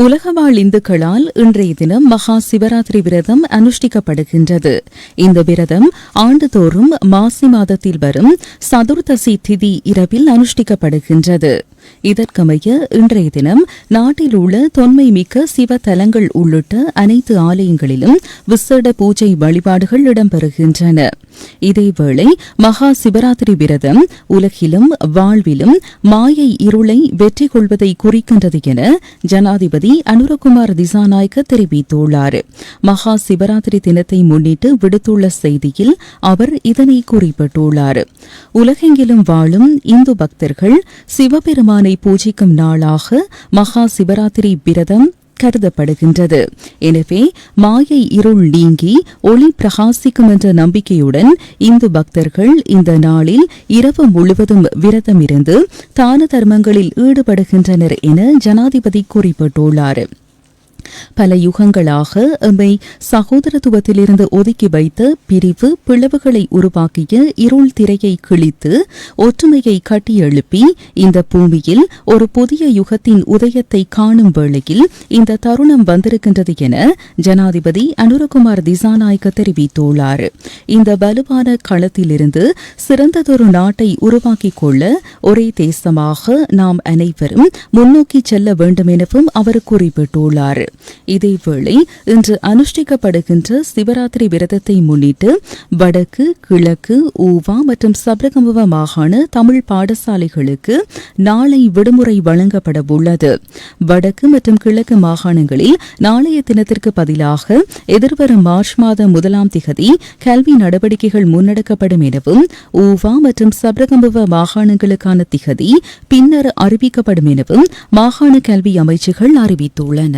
உலகவாழ் இந்துக்களால் இன்றைய தினம் மகா சிவராத்திரி விரதம் அனுஷ்டிக்கப்படுகின்றது. இந்த விரதம் ஆண்டுதோறும் மாசி மாதத்தில் வரும் சதுர்தசி திதி இரவில் அனுஷ்டிக்கப்படுகின்றது. இதற்கமைய இன்றைய தினம் நாட்டில் உள்ள தொன்மை மிக்க சிவ தலங்கள் உள்ளிட்ட அனைத்து ஆலயங்களிலும் விசேட பூஜை வழிபாடுகள் இடம்பெறுகின்றன. இதேவேளை மகா சிவராத்திரி விரதம் உலகிலும் வாழ்விலும் மாயை இருளை வெற்றி கொள்வதை குறிக்கின்றது என ஜனாதிபதி அனுரகுமார் திசாநாயக்க தெரிவித்துள்ளார். மகா சிவராத்திரி தினத்தை முன்னிட்டு விடுத்துள்ள செய்தியில் அவர் இதனை குறிப்பிட்டுள்ளார். உலகெங்கிலும் வாழும் இந்து பக்தர்கள் சிவபெருமான் பூஜிக்கும் நாளாக மகா சிவராத்திரி விரதம் கருதப்படுகின்றது. எனவே மாயை இருள் நீங்கி ஒளி பிரகாசிக்கும் என்ற நம்பிக்கையுடன் இந்து பக்தர்கள் இந்த நாளில் இரவு முழுவதும் விரதமிருந்து தான தர்மங்களில் ஈடுபடுகின்றனர் என ஜனாதிபதி குறிப்பிட்டுள்ளார். பல யுகங்களாக எம்மை சகோதரத்துவத்திலிருந்து ஒதுக்கி வைத்த பிரிவு பிளவுகளை உருவாக்கிய இருள் திரையை கிழித்து ஒற்றுமையை கட்டியெழுப்பி இந்த பூமியில் ஒரு புதிய யுகத்தின் உதயத்தை காணும் வேளையில் இந்த தருணம் வந்திருக்கின்றது என ஜனாதிபதி அனுரகுமார் திசாநாயக்க தெரிவித்துள்ளார். இந்த வலுவான களத்திலிருந்து சிறந்ததொரு நாட்டை உருவாக்கிக் கொள்ள ஒரே தேசமாக நாம் அனைவரும் முன்னோக்கி செல்ல வேண்டும் எனவும் அவர் குறிப்பிட்டுள்ளார். இதேவேளை இன்று அனுஷ்டிக்கப்படுகின்ற சிவராத்திரி விரதத்தை முன்னிட்டு வடக்கு கிழக்கு ஊவா மற்றும் சபரகம்புவ மாகாண தமிழ் பாடசாலைகளுக்கு நாளை விடுமுறை வழங்கப்பட உள்ளது வடக்கு மற்றும் கிழக்கு மாகாணங்களில் நாளைய தினத்திற்கு பதிலாக எதிர்வரும் மார்ச் மாதம் முதலாம் திகதி கல்வி நடவடிக்கைகள் முன்னெடுக்கப்படும் எனவும் ஊவா மற்றும் சபரகமுவ மாகாணங்களுக்கான திகதி பின்னர் அறிவிக்கப்படும் எனவும் மாகாண கல்வி அமைச்சுகள் அறிவித்துள்ளன.